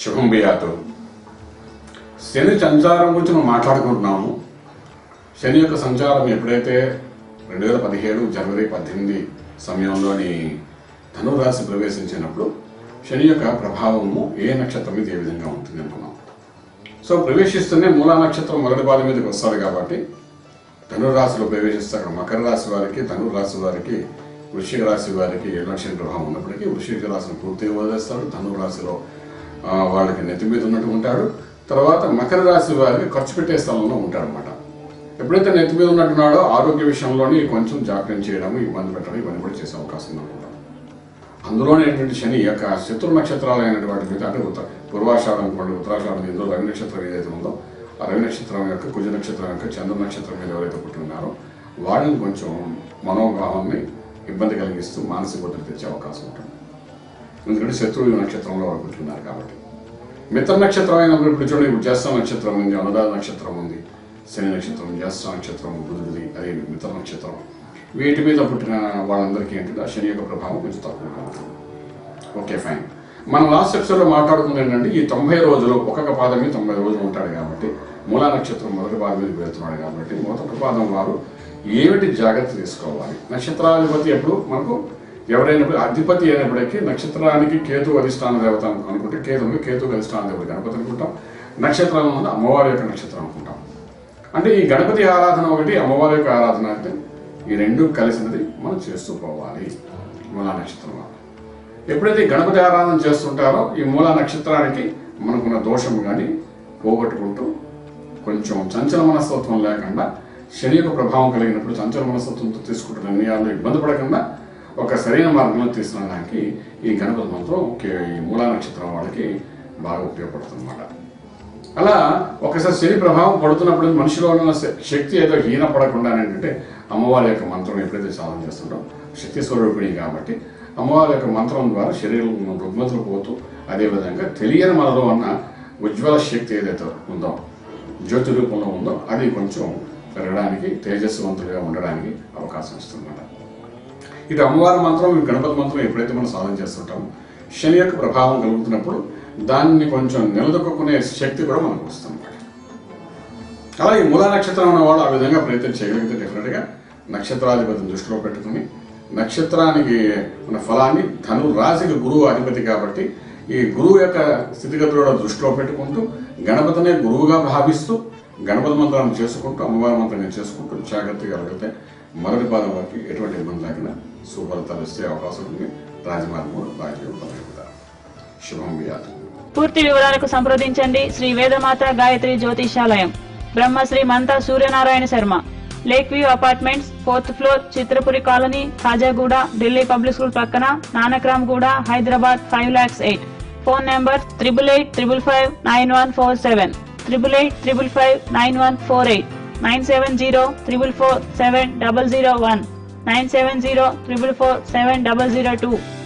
శుభం బియాతు శని సంచారం గురించి మనం మాట్లాడుకుంటున్నాము. శని యొక్క సంచారం ఎప్పుడైతే రెండు వేల పదిహేడు జనవరి పద్దెనిమిది సమయంలోని ధనురాశి ప్రవేశించినప్పుడు శని యొక్క ప్రభావము ఏ నక్షత్రం మీద ఏ విధంగా ఉంటుంది అనుకున్నాం. సో ప్రవేశిస్తూనే మూలా నక్షత్రం మొదటి బాధ మీదకి వస్తారు కాబట్టి ధనురాశిలో ప్రవేశిస్తే అక్కడ మకర రాశి వారికి ధనుర్ రాశి వారికి వృషిక రాశి వారికి ఏడు లక్షల ప్రభావం ఉన్నప్పటికీ వృషిక రాశిని పూర్తిగా వదిలేస్తాడు. ధనురాశిలో రాశిలో వాళ్ళకి నెత్తి మీద ఉన్నట్టు ఉంటాడు తర్వాత మకర రాశి వారికి ఖర్చు పెట్టే స్థలంలో ఉంటాడు అనమాట ఎప్పుడైతే నెత్తి మీద ఉన్నట్టున్నాడో ఆరోగ్య విషయంలోని కొంచెం జాగ్రత్త చేయడం ఇబ్బంది పెట్టడం ఇవన్నీ కూడా చేసే అవకాశం ఉందనుకుంటాం అందులోనే శని యొక్క శత్రు నక్షత్రాలు అయినటువంటి మీద అంటే ఉత్తర పూర్వాషాఢం అనుకోండి ఉత్తరాషాఢం ఇందులో రవి నక్షత్రం ఏదైతే ఉందో ఆ రవి నక్షత్రం యొక్క కుజ నక్షత్రం యొక్క చంద్ర నక్షత్రం మీద ఎవరైతే పుట్టి వాళ్ళని కొంచెం మనోభావాన్ని ఇబ్బంది కలిగిస్తూ మానసిక ఒత్తిడి తెచ్చే అవకాశం ఉంటుంది. ఎందుకంటే శత్రువు నక్షత్రంలో వాళ్ళు పుట్టున్నారు కాబట్టి. మిత్ర నక్షత్రం అయినప్పుడు ఇప్పుడు చూడండి ఇప్పుడు జ్యేష్ఠ నక్షత్రం ఉంది అనురాధ నక్షత్రం ఉంది శని నక్షత్రం జ్యేష్ఠ నక్షత్రం బుధుడిది అదే మిత్ర నక్షత్రం. వీటి మీద పుట్టిన వాళ్ళందరికీ ఏంటంటే ఆ శని యొక్క ప్రభావం కొంచెం తక్కువగా ఉంటుంది. Okay fine. మనం లాస్ట్ ఎపిసోడ్లో మాట్లాడుకుంది ఏంటంటే ఈ తొంభై రోజులు ఒక్కొక్క పాదం మీద తొంభై రోజులు ఉంటాడు కాబట్టి మూలా నక్షత్రం మొదటి పాదం మీద వెళ్తున్నాడు కాబట్టి మొదటి పాదం వారు ఏమిటి జాగ్రత్త తీసుకోవాలి? నక్షత్రాధిపతి ఎప్పుడు? మనకు ఎవరైనా అధిపతి అయినప్పటికీ నక్షత్రానికి కేతు అధిష్టాన దేవత అనుకుంటే. కేతువుకి కేతు అధిష్టాన దేవత గణపతి అనుకుంటాం. నక్షత్రం ఉంది అమ్మవారి యొక్క నక్షత్రం అనుకుంటాం. అంటే ఈ గణపతి ఆరాధన ఒకటి అమ్మవారి యొక్క ఆరాధన అంటే ఈ రెండు కలిసినది మనం చేస్తూ పోవాలి. మూలా నక్షత్రం ఎప్పుడైతే గణపతి ఆరాధన చేస్తుంటారో ఈ మూలా నక్షత్రానికి మనకున్న దోషం కానీ పోగొట్టుకుంటూ కొంచెం చంచల మనస్తత్వం లేకుండా శని యొక్క ప్రభావం కలిగినప్పుడు చంచల మనస్తత్వంతో తీసుకుంటున్న నిర్ణయాల్లో ఇబ్బంది పడకుండా ఒక సరైన మార్గంలో తీసుకురావడానికి ఈ గణపతి మంత్రం ఈ మూలా నక్షత్రం వాళ్ళకి బాగా ఉపయోగపడుతుంది అన్నమాట అలా ఒకసారి శని ప్రభావం పడుతున్నప్పుడు మనిషిలో ఉన్న శక్తి ఏదో హీన పడకుండా ఏంటంటే అమ్మవారి యొక్క మంత్రం ఎప్పుడైతే సాధన చేస్తుంటాం శక్తి స్వరూపిణి కాబట్టి అమ్మవారి యొక్క మంత్రం ద్వారా శరీరం రుగ్మతులు పోతూ అదేవిధంగా తెలియని మనలో ఉన్న ఉజ్వల శక్తి ఏదైతే ఉందో జ్యోతి రూపంలో ఉందో అది కొంచెం పెరగడానికి తేజస్వంతులుగా ఉండడానికి అవకాశం ఇస్తుందన్నమాట. ఇటు అమ్మవారి మంత్రం ఇటు గణపతి మంత్రం ఎప్పుడైతే మనం సాధన చేస్తుంటామో శని యొక్క ప్రభావం కలుగుతున్నప్పుడు దాన్ని కొంచెం నిలదొక్కునే శక్తి కూడా మనకు వస్తుంది అలాగే మూలా నక్షత్రం ఉన్న వాళ్ళు ఆ విధంగా ప్రయత్నం చేయగలిగితే డెఫినెట్గా నక్షత్రాధిపతిని దృష్టిలో పెట్టుకుని నక్షత్రానికి ఉన్న ఫలాన్ని ధను రాశికి గురువు అధిపతి కాబట్టి ఈ గురువు యొక్క స్థితిగతులను దృష్టిలో పెట్టుకుంటూ గణపతినే గురువుగా భావిస్తూ గణపతి మంత్రాన్ని చేసుకుంటూ అమ్మవారి మంత్రాన్ని చేసుకుంటూ జాగ్రత్తగా వెళితే మొదటి పాదం వారికి ఎటువంటి ఇబ్బంది లేకుండా సుఫలితాలు ఇచ్చే అవకాశం ఉంది. రాజమార్గంలో శుభం వ్యాధి పూర్తి వివరాలకు సంప్రదించండి. Shri Vedamata Gayatri Jyotishalayam. Brahmashri Manta Suryanarayana Sharma. Lake view apartments fourth floor Chitrapuri colony Khajaguda Delhi public school పక్కన Nanakramguda Hyderabad five lakhs eight. Phone number triple eight triple five nine one four seven. Triple eight triple five nine one four eight. 970 444 7001 970 444 7002